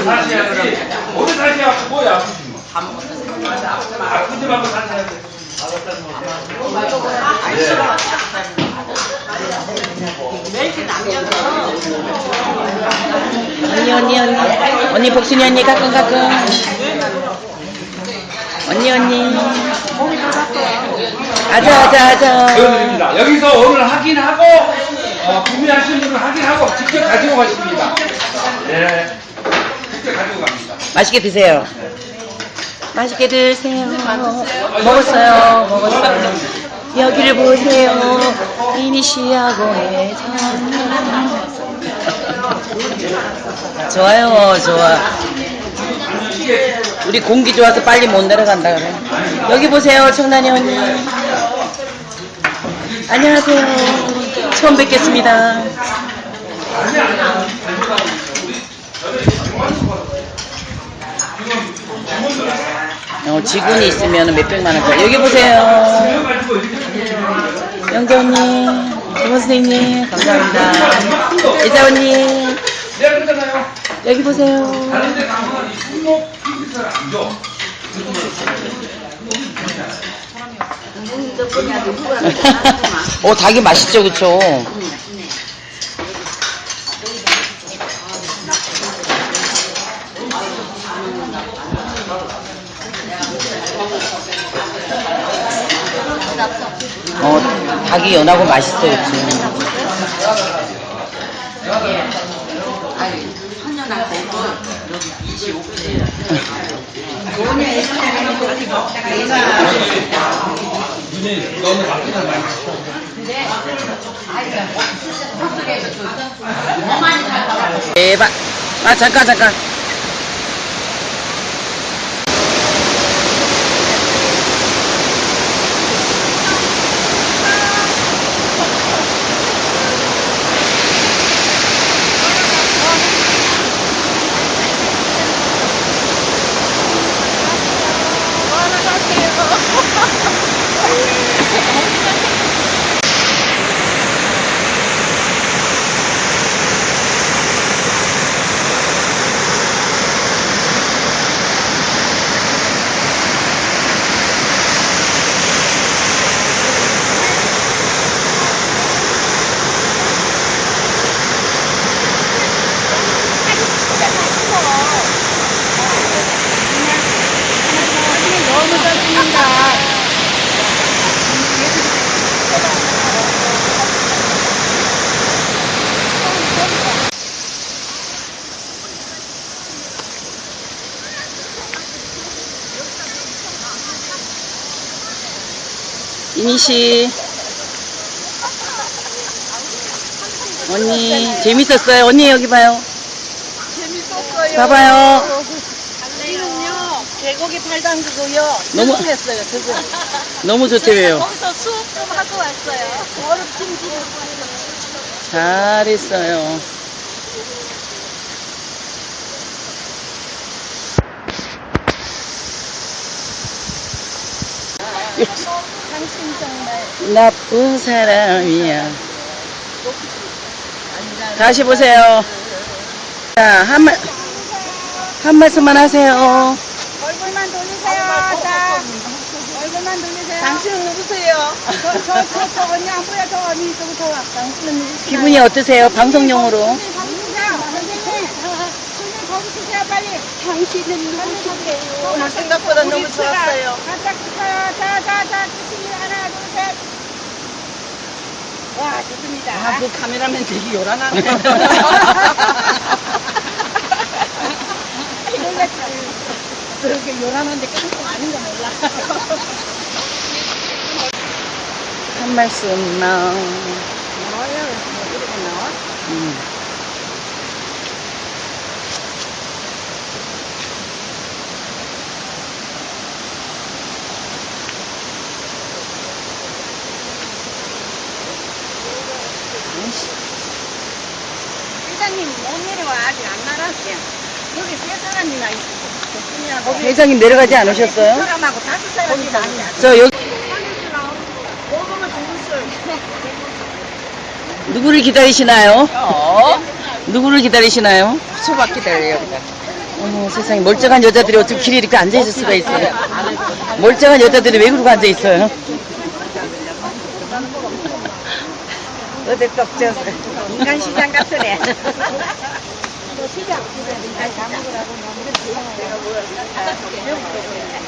오늘 다시 해야지. 오늘 다시 하고 뭐야 아프지 뭐. 아프지 말고 다시 해야 돼. 언니 언니 언니 언니 복순이 언니 가끔 가끔 언니 언니 아자 아자 아자 보여드립니다. 여기서 오늘 확인하고 어, 구매하신 분은 확인하고 직접 가지고 가십니다. 네. 가지고 갑니다. 맛있게 드세요. 맛있게 드세요. 먹었어요. 먹었어요. 여기를 보세요. 이니시하고 해전 좋아요 좋아. 우리 공기 좋아서 빨리 못 내려간다 그래. 여기 보세요 청란이 언니. 안녕하세요. 처음 뵙겠습니다 어, 지군이 있으면 몇백만 원짜리 여기 보세요. 영재 언니 김원 선생님 감사합니다. 예자 언니. 여기 보세요. 줘. 오 닭이 맛있죠 그쵸 닭이 연하고 맛있어 그치 대박 아 잠깐 잠깐 이니씨 언니 재밌었어요 언니 여기 봐요 재밌었어요. 봐봐요 개고기 팔던 그거요. 너무- 했어요 그거. 너무 좋대요 거기서 수업 좀 하고 왔어요. 얼음찜질. 잘했어요 당신 정말 나쁜 사람이야 다시 보세요 자, 한 말, 한 말씀만 하세요. 얼굴만 돌리세요. 자, 얼굴만 돌리세요. 당신은 누구세요? 저, 저, 저, 저 언니 안 보여. 저 언니 저부터 와. 당신은 누구세요? 기분이 어떠세요? 방송용으로. 선생님, 선생님, 선생님 거기 주세요 빨리. 당신은 누구세요? 오늘 생각보다 너무 좋았어요. 바짝 붙어요. 자, 자, 자, 주시면 하나, 둘, 셋. 와, 좋습니다. 아, 그 카메라맨 되게 요란하네. 그렇게 요란한데 깡통 아닌 거 몰라. 한 말씀만. 나와요. 뭐 이렇게 나와? 음. 회장님 못 내려와 아직 안 나갔어요. 여기 세 사람이나 있어요. 대표님하고 회장님 내려가지 않으셨어요? 사람하고 다섯 사람이나 있어요. 저 여기 누구를 기다리시나요? 어? 누구를 기다리시나요? 수박 기다려요. 어머 세상에 멀쩡한 여자들이 어떻게 길에 이렇게 앉아 있을 수가 있어요? 멀쩡한 여자들이 왜 그러고 앉아 있어요? 어디 꺾죠? 인간 시장 같으네.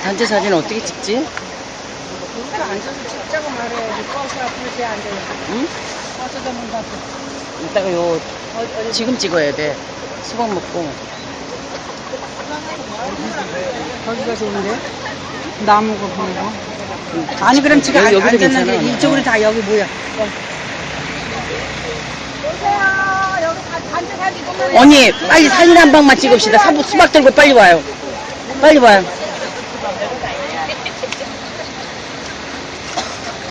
단체 사진 어떻게 찍지? 앉아서 찍자고 말해야지. 버스 앞에 앉아요. 응? 이따가 요 지금 찍어야 돼. 수박 먹고. 거기가 좋은데? 나무가 보이고. 아니 그럼 지금 여기, 앉았는데 괜찮아. 이쪽으로 다 여기 모여. 오세요. 여기 단체 사진 보면 언니 빨리 사진 한 방만 찍읍시다. 사부 수박 들고 빨리 와요. 빨리 와요.